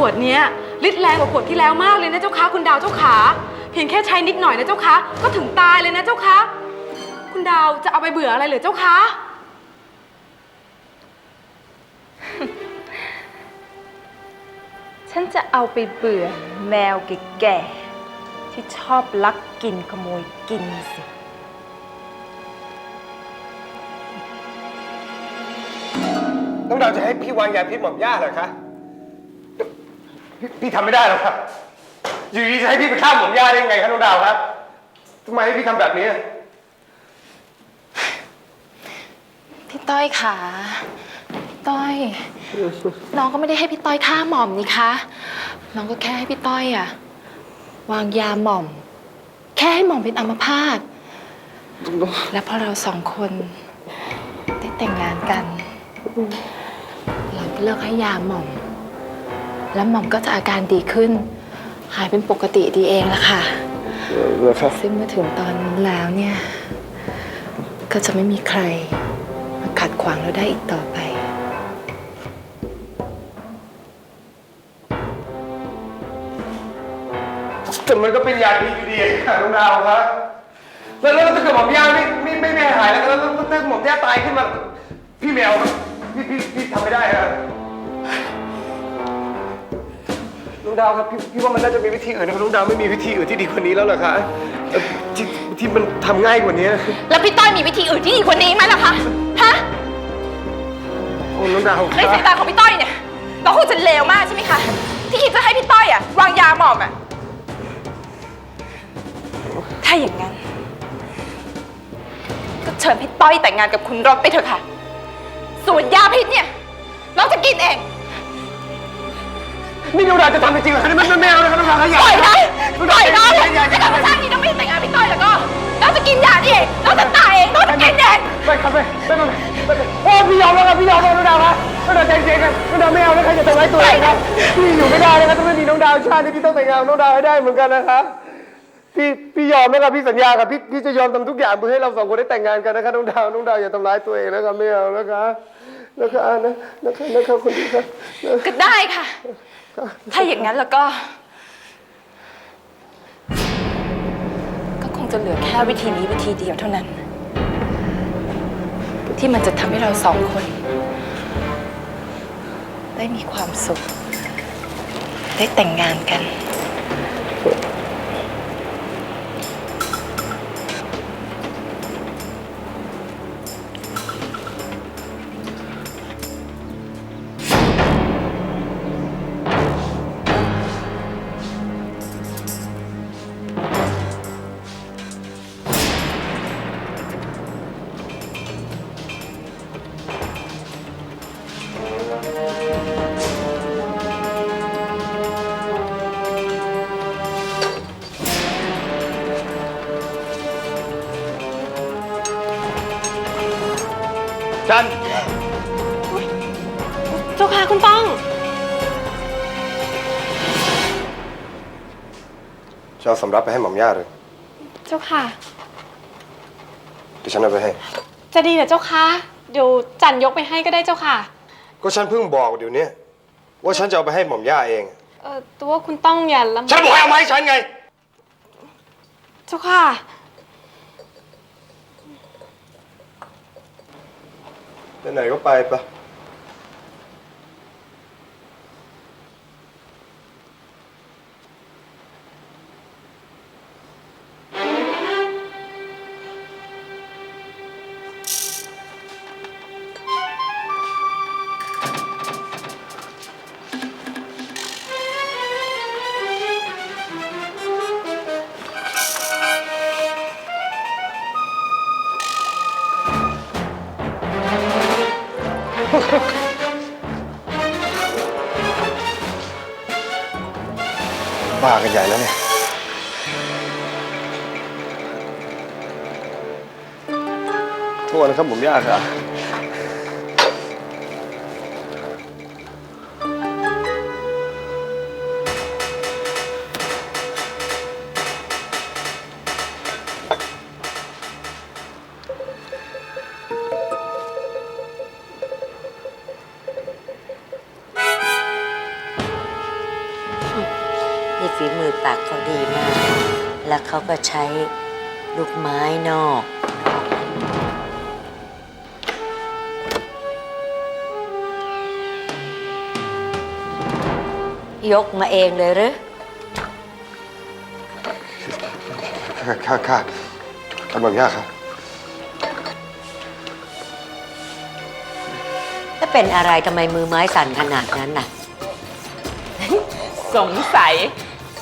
ยาขวดเนี้ยฤทธิ์แรงกว่าขวดที่แล้วมากเลยนะเจ้าคะคุณดาวเจ้าขา เพียงแค่ใช้นิดหน่อยนะเจ้าคะ ก็ถึงตายเลยนะเจ้าคะ คุณดาวจะเอาไปเบื่ออะไรเหรือเจ้าคะ ฉันจะเอาไปเบื่อแมวแก่ๆที่ชอบลักกินขโมยกินสิ น้องดาวจะให้พี่วางยาพิษหม่อมย่าเหรอคะ พี่พี่ทำไม่ได้หรอกครับ อยู่ดีจะให้พี่ไปฆ่าหม่อมย่าได้ยังไงครับน้องดาวครับทำไมให้พี่ทำแบบนี้ พี่ต้อยค่ะพี่ต้อย น้องก็ไม่ได้ให้พี่ต้อยฆ่าหม่อมนี่คะ น้องก็แค่ให้พี่ต้อยอะวางยาหม่อม แค่ให้หม่อมเป็นอัมพาต และพอเราสองคนได้แต่งงานกัน เราก็เลิกให้ยาหม่อม แล้วหม่อมก็จะอาการดีขึ้น หายเป็นปกติดีเองละค่ะ เหรอครับซึ่งเมื่อถึงตอนนั้นแล้วเนี่ย ก็จะไม่มีใครมาขัดขวางเราได้อีกต่อไป แต่มันก็เป็นยาพิษอยู่ดีค่ะน้องดาวครับแล้วแล้วถ้าเกิดหม่อมย่าไม่ไม่ไม่ไม่หายแล้วแล้วแล้วถ้าหม่อมย่าตายขึ้นมา พี่แมวครับพี่พี่พี่ทำไม่ได้ครับ น้องดาวครับพี่พี่ว่ามันน่าจะมีวิธีอื่นนะครับน้องดาวไม่มีวิธีอื่นที่ดีกว่านี้แล้วเหรอคะเอ่อที่ที่มันทำง่ายกว่านี้แล้วพี่ต้อยมีวิธีอื่นที่ดีกว่านี้ไหมล่ะคะ ฮะ โอ้น้องดาวคในรับสายตาของพี่ต้อยเนี่ยเราคงจะเลวมากใช่ไหมคะ ที่คิดจะให้พี่ต้อยอะวางยาหมอมอะถ้าอย่างนั้น ก็เชิญพี่ต้อยแต่งงานกับคุณรถไปเถอะค่ะ ส่วนยาพิษเนี่ย เราจะกินเอง นี่น้องดาวจะทำจริงๆเหรอคะนี่มันมันไม่เอานะครับน้องดาวอย่าปล่อยนะน้องปดาล่วอยนะอย่าอย่าอย่าถ้าเกิดว่าชาตินี้เราไม่แต่งงานพี่ต้อยแล้วก็เราจะกินยานี่เองเราจะตายเองเราจะกินเองไม่ครับไม่ไม่ไม่ไม่ไม่โอ้พี่ยอมแล้วครับพี่ยอมแล้วน้องดาวครับน้องดาวใจเย็นครับน้องดาวไม่เอาแล้วใครจะทำร้ายตัวเองครับพี่อยู่ไม่ได้นะครับถ้าไม่มีน้องดาวชาตินี้พี่ต้องแต่งงานกับน้องดาวให้ได้เหมือนกันนะครับพี่พี่ยอมไหมครับพี่สัญญาครับพี่พี่จะยอมทำทุกอย่างเพื่อให้เราสองคนได้แต่งงานกันนะครับน้องดาวน้องดาวอย่าทำร้ายตัวเองนะครับไม่เอานะครับนะครับนะนะครับนะครับคนดีครับนะก็ได้ค่ะ ถ้าอย่างนั้นแล้วก็ ก็คงจะเหลือแค่วิธีนี้วิธีเดียวเท่านั้น ที่มันจะทำให้เราสองคน ได้มีความสุข ได้แต่งงานกัน จัน เจ้าค่ะคุณต้อง จะเอาสำรับไปให้หม่อมย่าเลยเจ้าค่ะ เดี๋ยวฉันเอาไปให้ จะดีเหรอเจ้าคะเดี๋ยวจันยกไปให้ก็ได้เจ้าค่ะ ก็ฉันเพิ่งบอกเดี๋ยวนี้ว่าฉันจะเอาไปให้หม่อมย่าเอง เออแต่ว่าคุณต้องอย่าลำฉันบอกให้เอามาให้ฉันไง เจ้าค่ะ ไปไหนก็ไปปะ บ้ากันใหญ่แล้วเนี่ย โทษนะครับผมยากครับ ฝีมือปากเขาดีมาก แล้วเขาก็ใช้ลูกไม้นอก ยกมาเองเลยหรือ ค่ะค่ะค่ะทำแบบยากครับถ้าเป็นอะไรทำไมมือไม้สั่นขนาดนั้นน่ะ สงสัย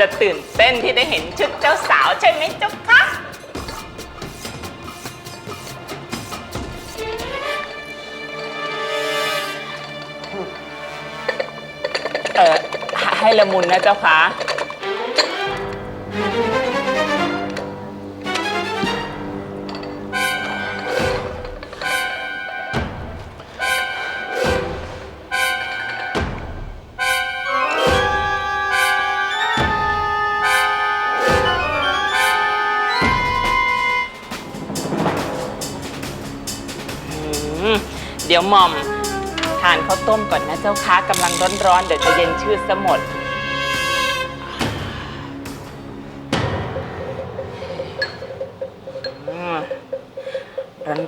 จะตื่นเต้นที่ได้เห็นชุดเจ้าสาวใช่ไหมเจ้าคะเออให้ละมุนนะเจ้าคะ มเดี๋ยวหม่อมทานข้าวต้มก่อนนะเจ้าคะกำลังร้อนๆ เดี๋ยวจะเย็นชืดซะหมด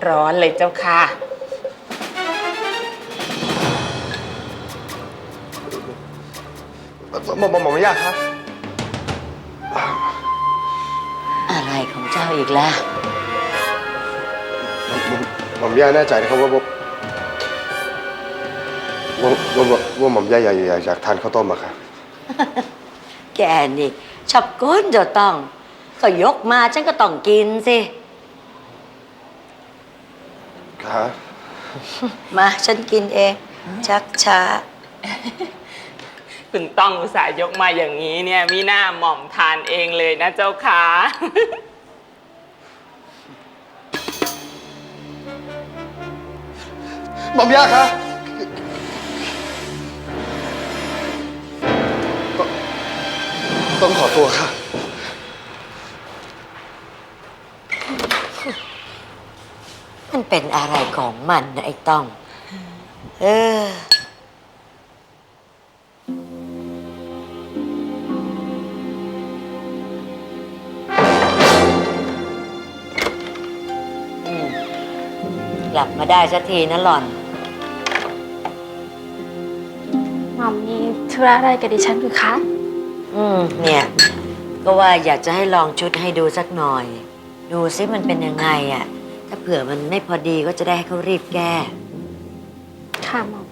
ร้อนๆเลยเจ้าค่ะ หมอมหมอมหมอมยากครับ อะไรของเจ้าอีกแล้ว หมอมย่าแน่ใจนะครับว่าว่าว่าว่าว่าว่าหมอมย่าอยากอยากอยากทานข้าวต้มอะครับแกนี่ชอบก้นจะต้อง ก็ยกมาฉันก็ต้องกินสิ ครับมาฉันกินเอง ชักช้า คุณต้องอุตส่าห์ยกมาอย่างนี้เนี่ยมีหน้าหม่อมทานเองเลยนะเจ้าค่ะ หมอมย่าครับต้องต้องขอตัวครับมันเป็นอะไรของมันนะไอ้ต้อง เอออืมกลับมาได้สักทีนะหล่อน ธุระอะไรกับดิฉันหรือคะ อืม เนี่ย ก็ว่าอยากจะให้ลองชุดให้ดูสักหน่อย ดูซิมันเป็นยังไงอะ่ะ ถ้าเผื่อมันไม่พอดีก็จะได้ให้เขารีบแก้ ค่ะหม่อมอุ้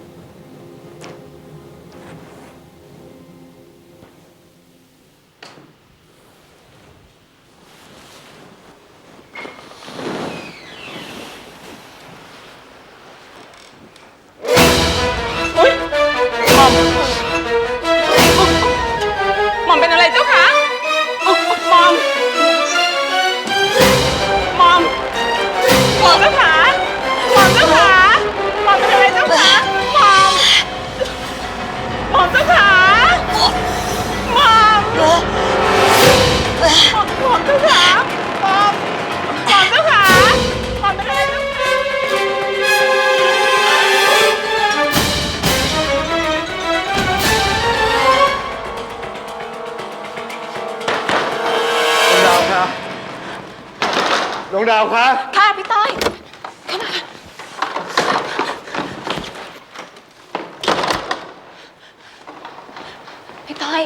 าวครับค่ะพี่ต้อยพี่ต้อย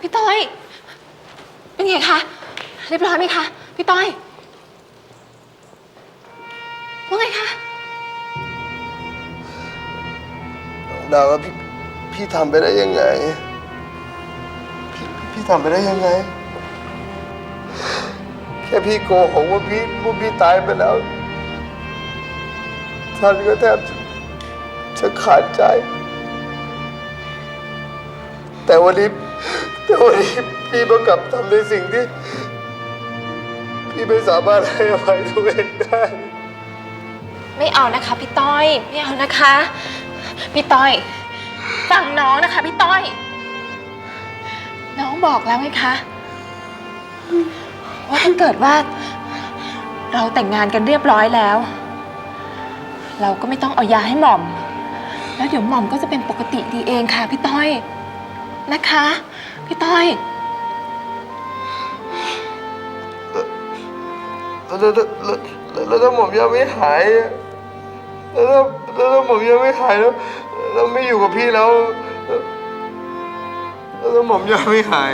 พี่ต้อยเป็นไงคะเรียบร้อยไหมคะพี่ต้อยว่าไงคะน้องดาวครับพี่พี่ทำไปได้ยังไง พี่พี่ทำไปได้ยังไง แค่พี่โกหกว่าพี่ว่าพี่ตายไปแล้ว ท่านก็แทบจะจะขาดใจ แต่วันนี้แต่วันนี้พี่ประกลับทำในสิ่งที่ พี่ไม่สามารถให้อภัยตัวเองได้ ไม่เอานะคะพี่ต้อย ไม่เอานะคะ พี่ต้อยฟังน้องนะคะพี่ต้อย น้องบอกแล้วไงคะ ว่าถ้าเกิดว่า เราแต่งงานกันเรียบร้อยแล้ว เราก็ไม่ต้องเอายาให้หม่อม แล้วเดี๋ยวหม่อมก็จะเป็นปกติดีเองค่ะพี่ต้อยนะคะ พี่ต้อยแล้วแล้วแล้วแล้วถ้าหม่อมยังไม่หายแล้วถ้าแล้วถ้าหม่อมยังไม่หายแล้วแล้วไม่อยู่กับพี่แล้วแล้วถ้าหม่อมยังไม่หาย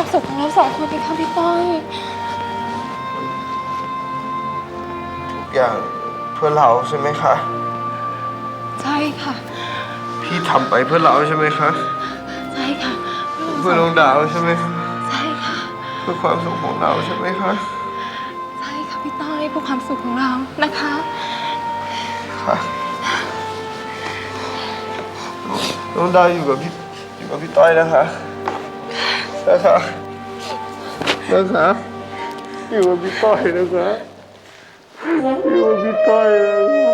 ความสุขของเราสองคนเป็นค่ะพี่ต้อย ทุกอย่างเพื่อเราใช่ไหมคะ ใช่ค่ะ พี่ทำไปเพื่อเราใช่ไหมคะ ใช่ค่ะเพื่อดวงดาวใช่ไหมคะใช่ค่ะ เพื่อความสุขของเราใช่ไหมคะ ใช่ค่ะพี่ต้อยเพื่อความสุขของเรานะคะค่ะดวงดาวอยู่กับพี่อยู่กับพี่ต้อยนะคะ นะคะนะคะอยู่กับพี่ต้อยนะคะอยู่กับพี่ต้อยนะคะ